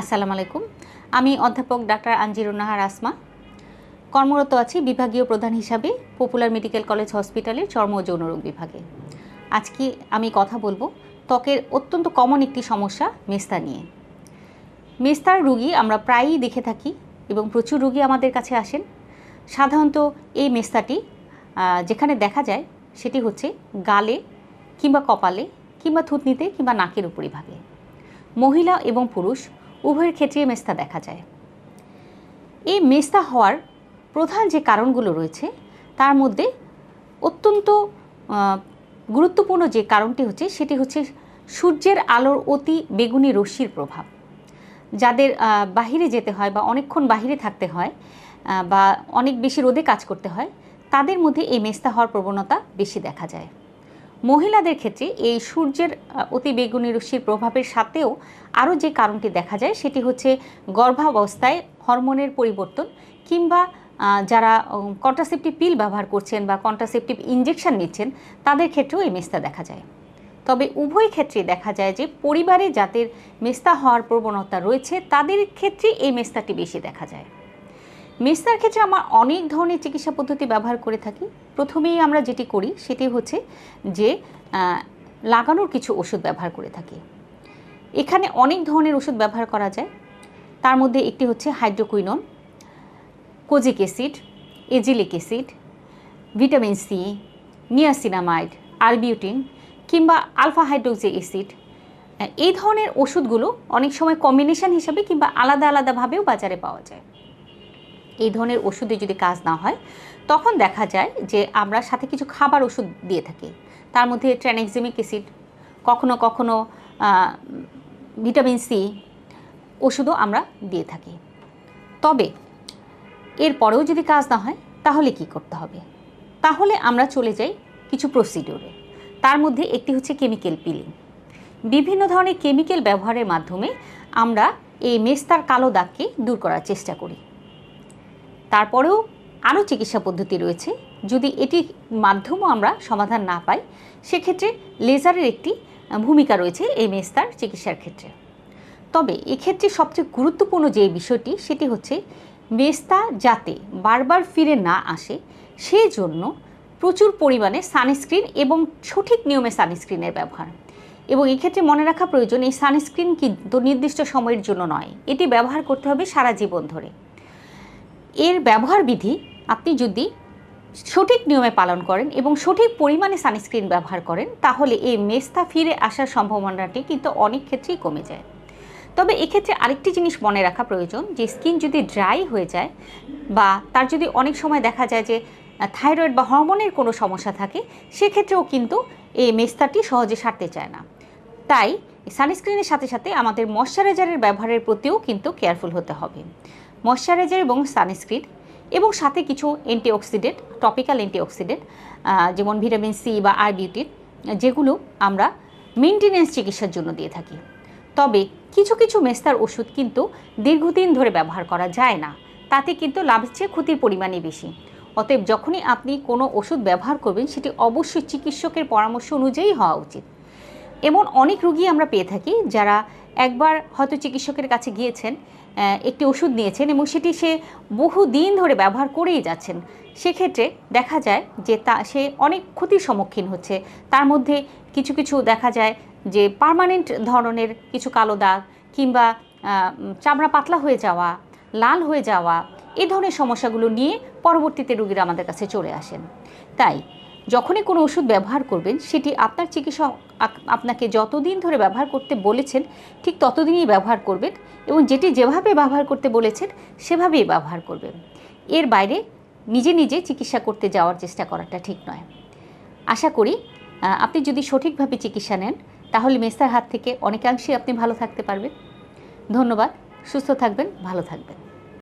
আসসালামু আলাইকুম। আমি অধ্যাপক ডাক্তার আঞ্জিরুন নাহার আসমা। কর্মরত আছি বিভাগীয় প্রধান হিসাবে পপুলার মেডিকেল কলেজ হসপিটালের চর্ম ও যৌনরোগ বিভাগে। আজকে আমি কথা বলব ত্বকের অত্যন্ত কমন একটি সমস্যা মেস্তা নিয়ে। মেস্তার রুগী আমরা প্রায়ই দেখে থাকি এবং প্রচুর রুগী আমাদের কাছে আসেন। সাধারণত এই মেস্তাটি যেখানে দেখা যায় সেটি হচ্ছে গালে কিংবা কপালে কিংবা থুতনিতে কিংবা নাকের উপরিভাগে। মহিলা এবং পুরুষ উভয়ের ক্ষেত্রে মেস্তা দেখা যায়। এই মেস্তা হওয়ার প্রধান যে কারণগুলো রয়েছে, তার মধ্যে অত্যন্ত গুরুত্বপূর্ণ যে কারণটি হচ্ছে, সেটি হচ্ছে সূর্যের আলোর অতি বেগুনি রশ্মির প্রভাব। যাদের বাহিরে যেতে হয় বা অনেকক্ষণ বাহিরে থাকতে হয় বা অনেক বেশি রোদে কাজ করতে হয়, তাদের মধ্যে এই মেস্তা হওয়ার প্রবণতা বেশি দেখা যায়। মহিলাদের ক্ষেত্রে এই সূর্যের অতি বেগুনি রশ্মির প্রভাবের সাথেও আরও যে কারণটি দেখা যায় সেটি হচ্ছে গর্ভাবস্থায় হরমোনের পরিবর্তন কিংবা যারা কন্ট্রাসেপটিভ পিল ব্যবহার করছেন বা কন্ট্রাসেপটিভ ইঞ্জেকশন নিচ্ছেন, তাদের ক্ষেত্রেও এই মেস্তা দেখা যায়। তবে উভয় ক্ষেত্রে দেখা যায় যে পরিবারে যাদের মেস্তা হওয়ার প্রবণতা রয়েছে, তাদের ক্ষেত্রে এই মেস্তাটি বেশি দেখা যায়। মেস্তার ক্ষেত্রে আমরা অনেক ধরনের চিকিৎসা পদ্ধতি ব্যবহার করে থাকি। প্রথমেই আমরা যেটি করি, সেটি হচ্ছে যে লাগানোর কিছু ওষুধ ব্যবহার করে থাকি। এখানে অনেক ধরনের ওষুধ ব্যবহার করা যায়। তার মধ্যে একটি হচ্ছে hydroquinone, kojic acid, azelaic acid, vitamin C, niacinamide, arbutin কিংবা আলফা হাইড্রোক্সি অ্যাসিড। এই ধরনের ওষুধগুলো অনেক সময় কম্বিনেশন হিসাবে কিংবা আলাদা আলাদাভাবেও বাজারে পাওয়া যায়। এই ধরনের ওষুধে যদি কাজ না হয়, তখন দেখা যায় যে আমরা সাথে কিছু খাবার ওষুধ দিয়ে থাকি। তার মধ্যে ট্র্যানেক্সিমিক অ্যাসিড, কখনো কখনো ভিটামিন সি ওষুধও আমরা দিয়ে থাকি। তবে এরপরেও যদি কাজ না হয়, তাহলে কি করতে হবে? তাহলে আমরা চলে যাই কিছু প্রসিডিওরে তার মধ্যে একটি হচ্ছে কেমিক্যাল পিলিং বিভিন্ন ধরনের কেমিক্যাল ব্যবহারের মাধ্যমে আমরা এই মেস্তার কালো দাগকে দূর করার চেষ্টা করি। তারপরেও আরও চিকিৎসা পদ্ধতি রয়েছে। যদি এটির মাধ্যমও আমরা সমাধান না পাই, সেক্ষেত্রে লেজারের একটি ভূমিকা রয়েছে এই মেস্তার চিকিৎসার ক্ষেত্রে। তবে এক্ষেত্রে সবচেয়ে গুরুত্বপূর্ণ যে বিষয়টি, সেটি হচ্ছে মেস্তা যাতে বারবার ফিরে না আসে সেই জন্য প্রচুর পরিমাণে সানস্ক্রিন এবং সঠিক নিয়মে সানস্ক্রিনের ব্যবহার। এবং এক্ষেত্রে মনে রাখা প্রয়োজন, এই সানস্ক্রিন কিন্তু নির্দিষ্ট সময়ের জন্য নয়। এটি ব্যবহার করতে হবে সারা জীবন ধরে। এর ব্যবহার বিধি আপনি যদি সঠিক নিয়মে পালন করেন এবং সঠিক পরিমাণে সানস্ক্রিন ব্যবহার করেন, তাহলে এই মেস্তা ফিরে আসার সম্ভাবনাটি কিন্তু অনেক ক্ষেত্রেই কমে যায়। তবে এক্ষেত্রে আরেকটি জিনিস মনে রাখা প্রয়োজন, যে স্কিন যদি ড্রাই হয়ে যায় বা তার যদি অনেক সময় দেখা যায় যে থাইরয়েড বা হরমোনের কোনো সমস্যা থাকে, সেক্ষেত্রেও কিন্তু এই মেস্তাটি সহজে সারতে চায় না। তাই সানস্ক্রিনের সাথে সাথে আমাদের ময়শ্চারাইজারের ব্যবহারের প্রতিও কিন্তু কেয়ারফুল হতে হবে। ময়শ্চারাইজার এবং সানস্ক্রিন এবং সাথে কিছু অ্যান্টিঅক্সিডেন্ট, টপিক্যাল অ্যান্টিঅক্সিডেন্ট যেমন ভিটামিন সি বা আরবিউটিন যেগুলো আমরা মেনটেনেন্স চিকিৎসার জন্য দিয়ে থাকি। তবে কিছু কিছু মেস্তার ওষুধ কিন্তু দীর্ঘদিন ধরে ব্যবহার করা যায় না। তাতে কিন্তু লাভের চেয়ে ক্ষতির পরিমাণই বেশি। অতএব যখনই আপনি কোনো ওষুধ ব্যবহার করবেন, সেটি অবশ্যই চিকিৎসকের পরামর্শ অনুযায়ী হওয়া উচিত। এমন অনেক রুগী আমরা পেয়ে থাকি যারা একবার হয়তো চিকিৎসকের কাছে গিয়েছেন একটি ওষুধ নিয়েছেন এবং সেটি সে বহু দিন ধরে ব্যবহার করেই যাচ্ছেন। সেক্ষেত্রে দেখা যায় যে তা, সে অনেক ক্ষতির সম্মুখীন হচ্ছে। তার মধ্যে কিছু কিছু দেখা যায় যে পার্মানেন্ট ধরনের কিছু কালো দাগ কিংবা চামড়া পাতলা হয়ে যাওয়া, লাল হয়ে যাওয়া, এ ধরনের সমস্যাগুলো নিয়ে পরবর্তীতে রুগীরা আমাদের কাছে চলে আসেন। তাই যখনই কোনো ওষুধ ব্যবহার করবেন, সেটি আপনার চিকিৎসক আপনাকে যতদিন ধরে ব্যবহার করতে বলেছেন, ঠিক ততদিনই ব্যবহার করবেন এবং যেটি যেভাবে ব্যবহার করতে বলেছেন, সেভাবেই ব্যবহার করবেন। এর বাইরে নিজে নিজে চিকিৎসা করতে যাওয়ার চেষ্টা করাটা ঠিক নয়। আশা করি আপনি যদি সঠিকভাবে চিকিৎসা নেন, তাহলে মেস্তার হাত থেকে অনেকাংশেই আপনি ভালো থাকতে পারবেন। ধন্যবাদ, সুস্থ থাকবেন, ভালো থাকবেন।